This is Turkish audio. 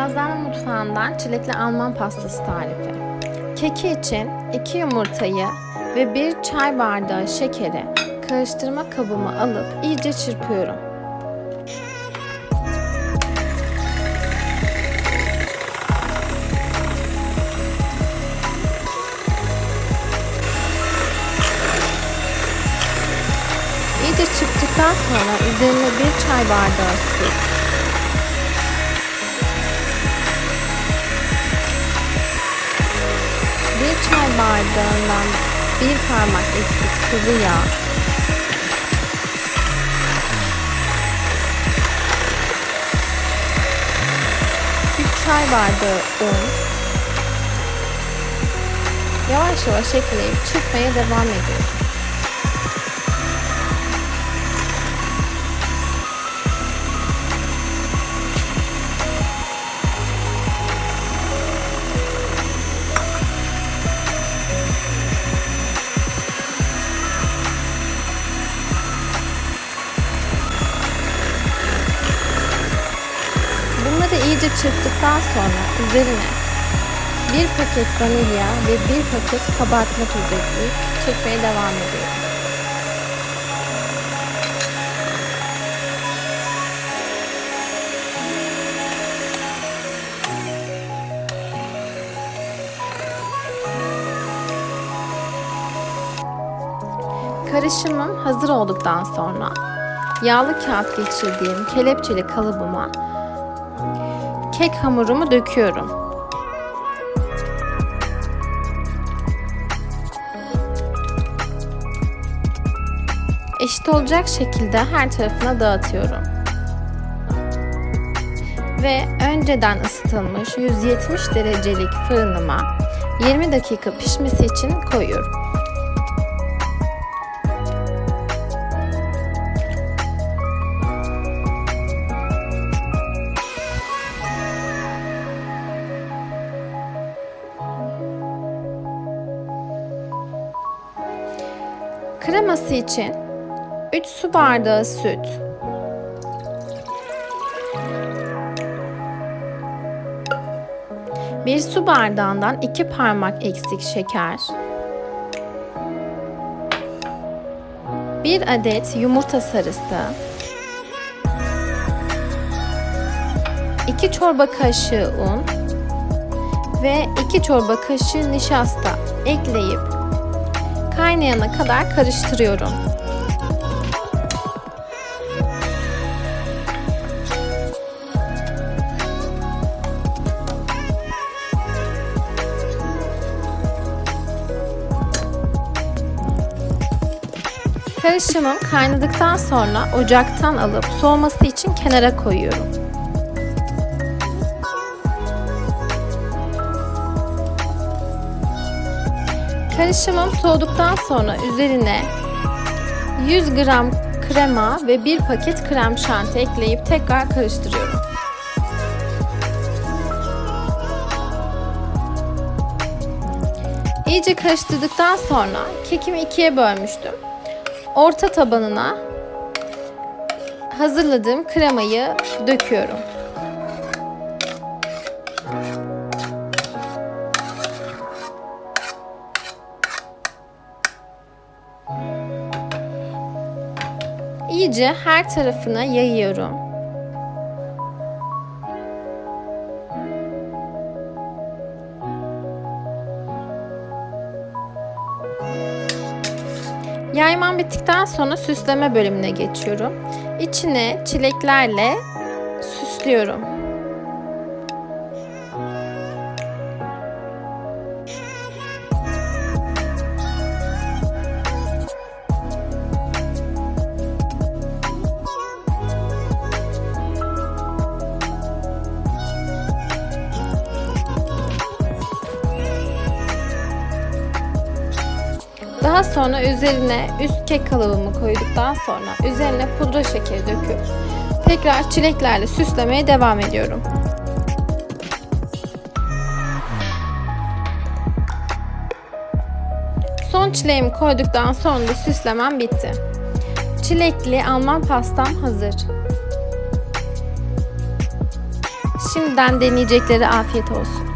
Gazlama mutfağından çilekli Alman pastası tarifi. Keki için 2 yumurtayı ve 1 çay bardağı şekeri karıştırma kabıma alıp iyice çırpıyorum. İyice çırptıktan sonra üzerine 1 çay bardağı süt, bardağından bir parmak eksik sıvı yağ. Bir çay bardağı un. Yavaş yavaş ekleyip çırpmaya devam ediyorum. İyice çırptıktan sonra üzerine bir paket vanilya ve bir paket kabartma tozu ekleyip çırpmaya devam ediyorum. Karışımım hazır olduktan sonra yağlı kağıt geçirdiğim kelepçeli kalıbıma kek hamurumu döküyorum. Eşit olacak şekilde her tarafına dağıtıyorum. Ve önceden ısıtılmış 170 derecelik fırınıma 20 dakika pişmesi için koyuyorum. Kreması için 3 su bardağı süt, bir su bardağından 2 parmak eksik şeker, 1 adet yumurta sarısı, 2 çorba kaşığı un. Ve 2 çorba kaşığı nişasta ekleyip kaynayana kadar karıştırıyorum. Karışımım kaynadıktan sonra ocaktan alıp soğuması için kenara koyuyorum. Karışımım soğuduktan sonra üzerine 100 gram krema ve 1 paket krem şanti ekleyip tekrar karıştırıyorum. İyice karıştırdıktan sonra kekimi ikiye bölmüştüm. Orta tabanına hazırladığım kremayı döküyorum. İyice her tarafına yayıyorum. Yaymam bittikten sonra süsleme bölümüne geçiyorum. İçine çileklerle süslüyorum. Daha sonra üzerine üst kek kalıbımı koyduktan sonra üzerine pudra şekeri döküp tekrar çileklerle süslemeye devam ediyorum. Son çileğimi koyduktan sonra da süslemem bitti. Çilekli Alman pastam hazır. Şimdiden deneyecekleri afiyet olsun.